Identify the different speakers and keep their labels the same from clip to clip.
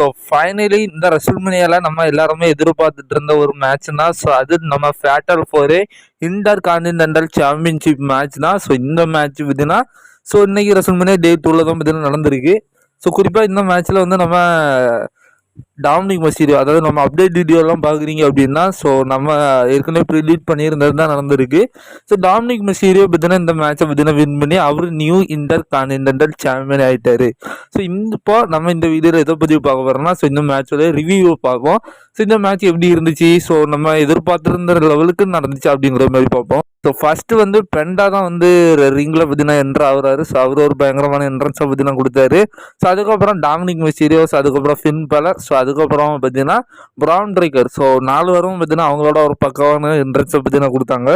Speaker 1: So finally இந்த ரெசல்மனியால நம்ம எல்லாருமே எதிர்பார்த்துட்டு இருந்த ஒரு மேட்ச்னா ஸோ அது நம்ம fatal four intercontinental championship match தான் ஸோ இந்த மேட்ச் பார்த்தீங்கன்னா ஸோ இன்னைக்கு ரெசல்மனியா டே டூவில் தான் பார்த்தீங்கன்னா நடந்திருக்கு. ஸோ குறிப்பாக இந்த மேட்ச்சில் வந்து நம்ம டாமினிக் மசீரியோ அதாவது நம்ம அப்டேட் வீடியோலாம் பார்க்குறீங்க அப்படின்னா ஸோ நம்ம ஏற்கனவே ப்ரிலீட் பண்ணியிருந்தது தான் நடந்திருக்கு. ஸோ டாமினிக் மசீரியோ பார்த்தீங்கன்னா இந்த மேட்சை பார்த்தீங்கன்னா வின் பண்ணி அவர் நியூ இன்டர் கான்டினென்டல் சாம்பியன் ஆகிட்டாரு ஸோ இப்போ நம்ம இந்த வீடியோவில் எதை பற்றி பார்க்க போகிறோம்னா ஸோ இந்த மேட்சோட ரிவ்யூ பார்ப்போம். ஸோ இந்த மேட்ச் எப்படி இருந்துச்சு? ஸோ நம்ம எதிர்பார்த்துருந்த லெவலுக்கு நடந்துச்சு அப்படிங்கிற மாதிரி பார்ப்போம். ஸோ ஃபஸ்ட்டு வந்து பெண்டா தான் வந்து ரிங்கில் பார்த்தீங்கன்னா என்ட்ரு ஆகுறாரு. ஸோ அவர் ஒரு பயங்கரமான என்ட்ரன்ஸை பார்த்தீங்கன்னா கொடுத்தாரு. ஸோ அதுக்கப்புறம் டாமினிக் மிஸ்டீரியோஸ் அதுக்கப்புறம் ஃபின் பலர் ஸோ அதுக்கப்புறம் பார்த்தீங்கன்னா ப்ரௌன் ட்ரைக்கர் ஸோ நாலு வரும் பார்த்தீங்கன்னா அவங்களோட ஒரு பக்கமான என்ட்ரன்ஸை பார்த்தீங்கன்னா கொடுத்தாங்க.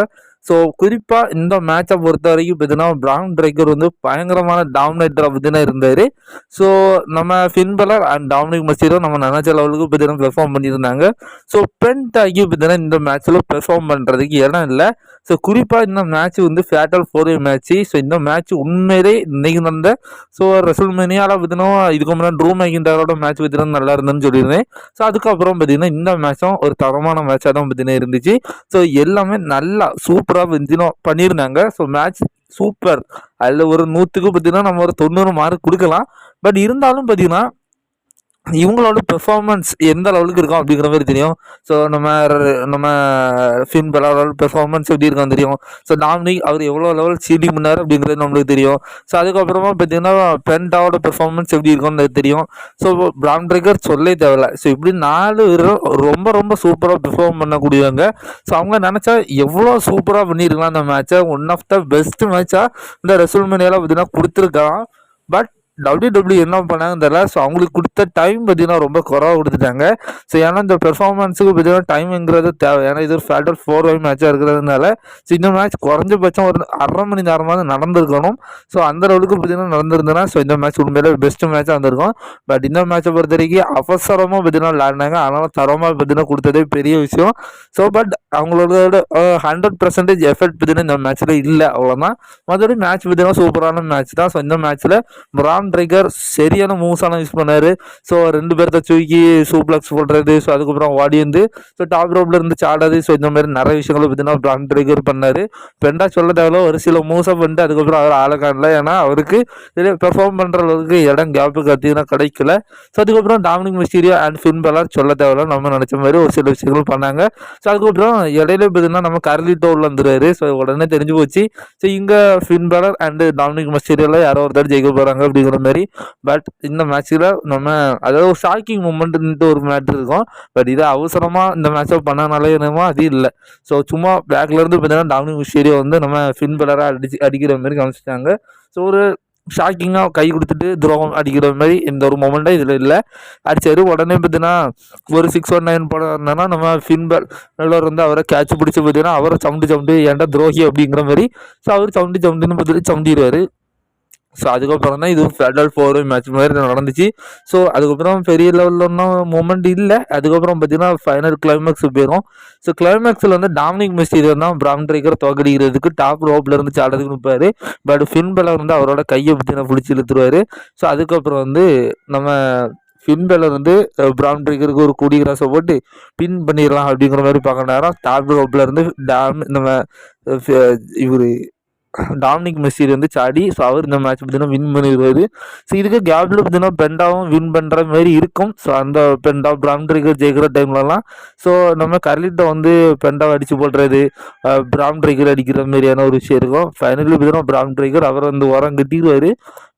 Speaker 1: ஸோ குறிப்பாக இந்த மேட்சை பொறுத்த வரைக்கும் பார்த்தீங்கன்னா ப்ரௌன் ட்ரைக்கர் வந்து பயங்கரமான டாமினேட்டராக பார்த்தீங்கன்னா இருந்தார். ஸோ நம்ம ஃபின்பலர் அண்ட் டாமினிக் மசீரோ நம்ம நினச்ச லெவலுக்கு பார்த்தீங்கன்னா பெர்ஃபார்ம் பண்ணியிருந்தாங்க. ஸோ பென்ட் ஆகி பார்த்தீங்கன்னா இந்த மேட்ச்சில் பெர்ஃபார்ம் பண்ணுறதுக்கு இடம் இல்லை. ஸோ குறிப்பாக இந்த மேட்ச் வந்து ஃபேட்டல் ஃபோர் மேட்ச்சு ஸோ இந்த மேட்ச் உண்மையிலே இன்னைக்கு நடந்த ஸோ ரெசல்மேனியாவில் பார்த்தீங்கன்னா இதுக்கு முன்னாடி ட்ரூ மேக்கிண்டாரோட மேட்ச் பார்த்தீங்கன்னா நல்லா இருந்ததுன்னு சொல்லியிருந்தேன். ஸோ அதுக்கப்புறம் பார்த்தீங்கன்னா இந்த மேட்சும் ஒரு தரமான மேட்சாக தான் பார்த்தீங்கன்னா இருந்துச்சு. ஸோ எல்லாமே நல்லா சூப்பர் சூப்பராக விஞ்சினோம் பண்ணியிருந்தாங்க ஸோ மேட்ச் சூப்பர் அதில் ஒரு நூற்றுக்கு பார்த்தீங்கன்னா நம்ம ஒரு தொண்ணூறு மார்க் கொடுக்கலாம். பட் இருந்தாலும் பார்த்தீங்கன்னா இவங்களோட பெர்ஃபார்மன்ஸ் எந்த லெவலுக்கு இருக்கும் அப்படிங்கிற மாதிரி தெரியும். ஸோ நம்ம நம்ம ஃபின் பலாரோட பெர்ஃபார்மன்ஸ் எப்படி இருக்கும் தெரியும்? ஸோ டாமினிக் அவர் எவ்வளோ லெவல் சீட்டிங் பண்ணார் அப்படிங்கிறது நம்மளுக்கு தெரியும். ஸோ அதுக்கப்புறமா பார்த்தீங்கன்னா பென்டாவோட பெர்ஃபார்மன்ஸ் எப்படி இருக்கும்னு தெரியும். ஸோ பிரான் பிரேக்கர் சொல்லே தேவையில்ல. ஸோ இப்படி நாலு பேரும் ரொம்ப ரொம்ப சூப்பராக பெர்ஃபார்ம் பண்ணக்கூடியவங்க. ஸோ அவங்க நினச்சா எவ்வளோ சூப்பராக பண்ணியிருக்கலாம் அந்த மேட்சை ஒன் ஆஃப் த பெஸ்ட் மேட்சாக இந்த ரெசல்மேனியாவில் பார்த்தீங்கன்னா கொடுத்துருக்கான் பட் டபிள்யூ என்ன பண்ணாங்கன்னு தெரியல. ஸோ அவங்களுக்கு கொடுத்த டைம் பார்த்தீங்கன்னா ரொம்ப குறவாக கொடுத்துட்டாங்க. ஸோ ஏன்னா இந்த பெர்ஃபார்மன்ஸுக்கு பார்த்தீங்கன்னா டைம்ங்கிறது தேவை. ஏன்னா இது ஒரு ஃபேட்டல் ஃபோர் வை மேட்சாக இருக்கிறதுனால ஸோ இந்த மேட்ச் குறைஞ்சபட்சம் ஒரு அரை மணி நேரமாவது நடந்திருக்கணும். ஸோ அந்த லெவலுக்கு பார்த்தீங்கன்னா நடந்திருந்ததுன்னா ஸோ இந்த மேட்ச் உண்மையிலே பெஸ்ட் மேட்சாக இருந்திருக்கும். பட் இந்த மேட்சை பொறுத்த வரைக்கும் அவசரமாக பார்த்தீங்கன்னா விளாடினாங்க அதனால் தரமாக பார்த்தீங்கன்னா கொடுத்ததே பெரிய விஷயம். ஸோ பட் அவங்களோட ஹண்ட்ரட் பர்சன்டேஜ் எஃபெக்ட் பார்த்தீங்கன்னா இந்த மேட்ச்சில் இல்லை. அவ்வளோதான் மற்றபடி மேட்ச் பார்த்தீங்கன்னா சூப்பரான மேட்ச் தான். ஸோ இந்த மேட்ச்சில் பிரான் ட்ரைகர் சரியான மூவ்ஸான யூஸ் பண்ணார். ஸோ ரெண்டு பேர்த்த தூக்கி சூப்ளக்ஸ் போடுறது ஸோ அதுக்கப்புறம் ஓடி வந்து ஸோ டாப் ரோப்ல இருந்து சாடாது ஸோ இந்த மாதிரி நிறைய விஷயங்களை பார்த்தீங்கன்னா பிரான் ட்ரைகர் பண்ணார். பெண்டா சொல்ல தேவையில்ல ஒரு சில மூவ்ஸை பண்ணிட்டு அதுக்கப்புறம் அவர் ஆளை காணல. ஏன்னா அவருக்கு பெர்ஃபார்ம் பண்ணுற அளவுக்கு இடம் கேப்பு பார்த்தீங்கன்னா கிடைக்கல. ஸோ அதுக்கப்புறம் டாமினிக் மிஸ்டீரியோ அண்ட் ஃபின் சொல்ல தேவையில்ல. நம்ம நினச்ச மாதிரி ஒரு சில விஷயங்கள் பண்ணாங்க. ஸோ அதுக்கப்புறம் இடையில பார்த்தீங்கன்னா நம்ம கர்லிட்டோ உள்ள வந்துருவாரு. ஸோ உடனே தெரிஞ்சு போச்சு. ஸோ இங்கே ஃபின் பலர் அண்டு டாமினிக் மிஸ்டீரியோல யாரோ ஒருத்தர் ஜெயிக்க போகிறாங்க அப்படிங்கிற மாதிரி. பட் இந்த மேட்ச்சில் நம்ம அதாவது ஒரு ஷாக்கிங் மூமெண்ட்டுன்ட்டு ஒரு மேட்ச் இருக்கும். பட் இதை அவசரமாக இந்த மேட்ச்சை பண்ணனாலே என்னமோ அது இல்லை. ஸோ சும்மா பேக்லேருந்து பார்த்தீங்கன்னா டாமினிக் மிஸ்டீரியோ வந்து நம்ம ஃபின்பலராக அடிச்சு அடிக்கிற மாதிரி காமிச்சிட்டாங்க. ஸோ ஒரு ஷாக்கிங்காக கை கொடுத்துட்டு துரோகம் அடிக்கிற மாதிரி இந்த ஒரு மொமெண்ட்டாக இதில் இல்லை. அடிச்சார். உடனே பார்த்தீங்கன்னா ஒரு சிக்ஸ் ஒன் நைன் போட இருந்தோன்னா நம்ம ஃபின்பல் நல்லவர் வந்து அவரை கேட்ச் பிடிச்சி பார்த்தீங்கன்னா அவரை சவுண்டு சவுண்டு ஏன்டா துரோகி? அப்படிங்கிற மாதிரி. ஸோ அவர் சவுண்டு சவுண்டுன்னு பார்த்துட்டு சவுண்டிடுவார். ஸோ அதுக்கப்புறம் தான் இது ஃபெடரல் ஃபோர் மேட்ச் மாதிரி நடந்துச்சு. ஸோ அதுக்கப்புறம் பெரிய லெவலில் ஒன்றும் மூமெண்ட் இல்லை. அதுக்கப்புறம் பார்த்தீங்கன்னா ஃபைனல் கிளைமேக்ஸ் போயிடும் ஸோ கிளைமேக்ஸில் வந்து டாமினிக் மிஸ்டீரியர் தான் பிராம் ட்ரைக்கர் தோக்கடிக்கிறதுக்கு டாப் ரோப்பில் இருந்து சாடுறதுக்கு நிற்பார் பட் ஃபின்பலர் வந்து அவரோட கையை பார்த்தீங்கன்னா பிடிச்சி இழுத்துருவார். ஸோ அதுக்கப்புறம் வந்து நம்ம ஃபின்பலர் வந்து பிராம் ட்ரிகருக்கு ஒரு கூடி கிராஸை போட்டு பின் பண்ணிடலாம் அப்படிங்கிற மாதிரி பார்க்க நேரம் டாப் ரோப்பில் இருந்து டாம் நம்ம இவர் டாமினிக் மெஸ்ஸி வந்து சாடி ஸோ அவர் இந்த மேட்ச் பார்த்தீங்கன்னா வின் பண்ணிடுவார் ஸோ இதுக்கு கேப்ல பார்த்தீங்கன்னா பெண்டாவும் வின் பண்ணுற மாதிரி இருக்கும். ஸோ அந்த பெண்டா பிராம்ட்ரிகர் ஜெயிக்கிற டைம்லலாம் ஸோ நம்ம கர்லிட்ட வந்து பெண்டாவை அடிச்சு போடுறது பிராம்ட்ரிகர் அடிக்கிற மாதிரியான ஒரு விஷயம் இருக்கும். ஃபைனலி பார்த்தீங்கன்னா பிராம்ட்ரிகர் அவர் வந்து உரம் கட்டிடுவார்.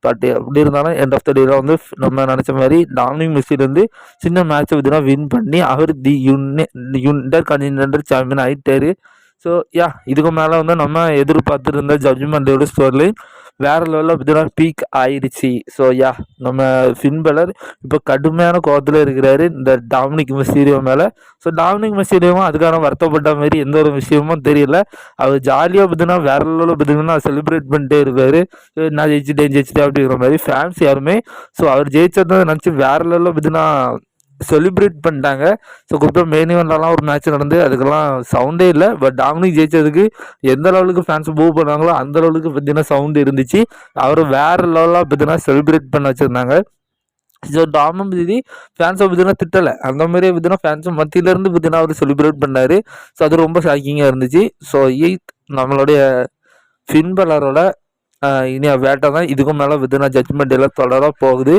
Speaker 1: பட் எப்படி இருந்தாலும் எண்ட் ஆஃப் த டேல வந்து நம்ம நினச்ச மாதிரி டாமினிக் மெஸ்ஸி வந்து சின்ன மேட்ச்சை பார்த்தீங்கன்னா வின் பண்ணி அவர் the Yun intercontinental champion ஆகிட்டாரு ஸோ யா இதுக்கு மேலே வந்து நம்ம எதிர்பார்த்துருந்த ஜட்ஜ்மெண்டோட ஸ்டோர்லைன் வேற லெவலில் பார்த்தீங்கன்னா பீக் ஆயிடுச்சு. ஸோ யா நம்ம ஃபின்பலர் இப்போ கடுமையான கோபத்தில் இருக்கிறாரு. இந்த டாமினிக் மிஸ்டீரியோ மேலே. ஸோ டாமினிக் மிஸ்டீரியோவும் அதுக்கான வருத்தப்பட்ட மாதிரி எந்த ஒரு விஷயமும் தெரியல. அவர் ஜாலியாக பார்த்தீங்கன்னா வேற லெவலில் பார்த்தீங்கன்னா செலிப்ரேட் பண்ணிட்டே இருக்காரு நான் ஜெயிச்சிட்டேன் ஜெயிச்சிட்டேன் அப்படிங்கிற மாதிரி ஃபேன்ஸ் யாருமே. ஸோ அவர் ஜெயிச்சதை நினச்சி வேற லெவலில் பார்த்தீங்கன்னா செலிப்ரேட் பண்ணிட்டாங்க. ஸோ குறிப்பாக மெயின் இவெண்ட்லாம் ஒரு மேட்ச் நடந்து அதுக்கெல்லாம் சவுண்டே இல்லை. பட் டாமினிக் ஜெயிச்சதுக்கு எந்த லெவலுக்கு ஃபேன்ஸ் மூவ் பண்ணாங்களோ அந்த லெவலுக்கு பார்த்தீங்கன்னா சவுண்ட் இருந்துச்சு. அவர் வேறு லெவலாக பார்த்தீங்கன்னா செலிப்ரேட் பண்ண வச்சுருந்தாங்க. ஸோ டாமம் விதி ஃபேன்ஸை பார்த்தீங்கன்னா திட்டலை. அந்த மாதிரியே பார்த்தீங்கன்னா ஃபேன்ஸை மத்தியிலேருந்து பார்த்தீங்கன்னா அவர் செலிப்ரேட் பண்ணார். ஸோ அது ரொம்ப ஷாக்கிங்காக இருந்துச்சு. ஸோ எயித் நம்மளுடைய ஃபின்பலரோட இனி வேட்டை தான் இதுக்கும் மேலே வித்னா ஜட்மெண்ட் எல்லாம் தொடர போகுது.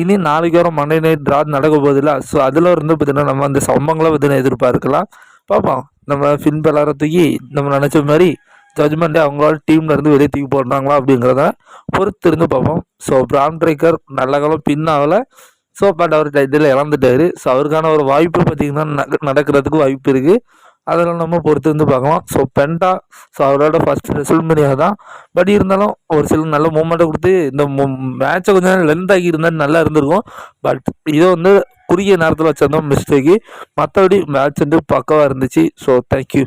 Speaker 1: இனி நாளைக்கு வர மண்டே நைட் ட்ரா நடக்க போகுதுல்ல ஸோ அதில் இருந்து பார்த்தீங்கன்னா நம்ம அந்த சம்பங்களை பார்த்தீங்கன்னா எதிர்பார்க்கலாம். பார்ப்போம் நம்ம ஃபின் தூக்கி நம்ம நினச்ச மாதிரி ஜட்மெண்ட்டே அவங்களால டீம்ல இருந்து வெளியே தூக்கி போடுறாங்களா அப்படிங்கிறத பொறுத்து இருந்து பார்ப்போம் ஸோ பிரான் ட்ரைக்கர் நல்ல காலம் பின் ஆகலை. ஸோ பட் அவர் இதில் இழந்துட்டார் ஸோ அவருக்கான ஒரு வாய்ப்பு பார்த்தீங்கன்னா நடக்கிறதுக்கு வாய்ப்பு இருக்குது அதெல்லாம் நம்ம பொறுத்து வந்து பார்க்கலாம். ஸோ பென்டா ஸோ அவரோட ஃபர்ஸ்ட் ரெசல்மனியாக தான் பட் இருந்தாலும் ஒரு சில நல்ல மூமெண்ட்டை கொடுத்து இந்த மேட்சை கொஞ்சம் லென்த் ஆகி இருந்தால் நல்லா இருந்திருக்கும். பட் இதை வந்து குறுகிய நேரத்தில் வச்சிருந்தோம் மிஸ்டேக்கு மற்றபடி மேட்ச் வந்து பக்கவாக இருந்துச்சு. So thank you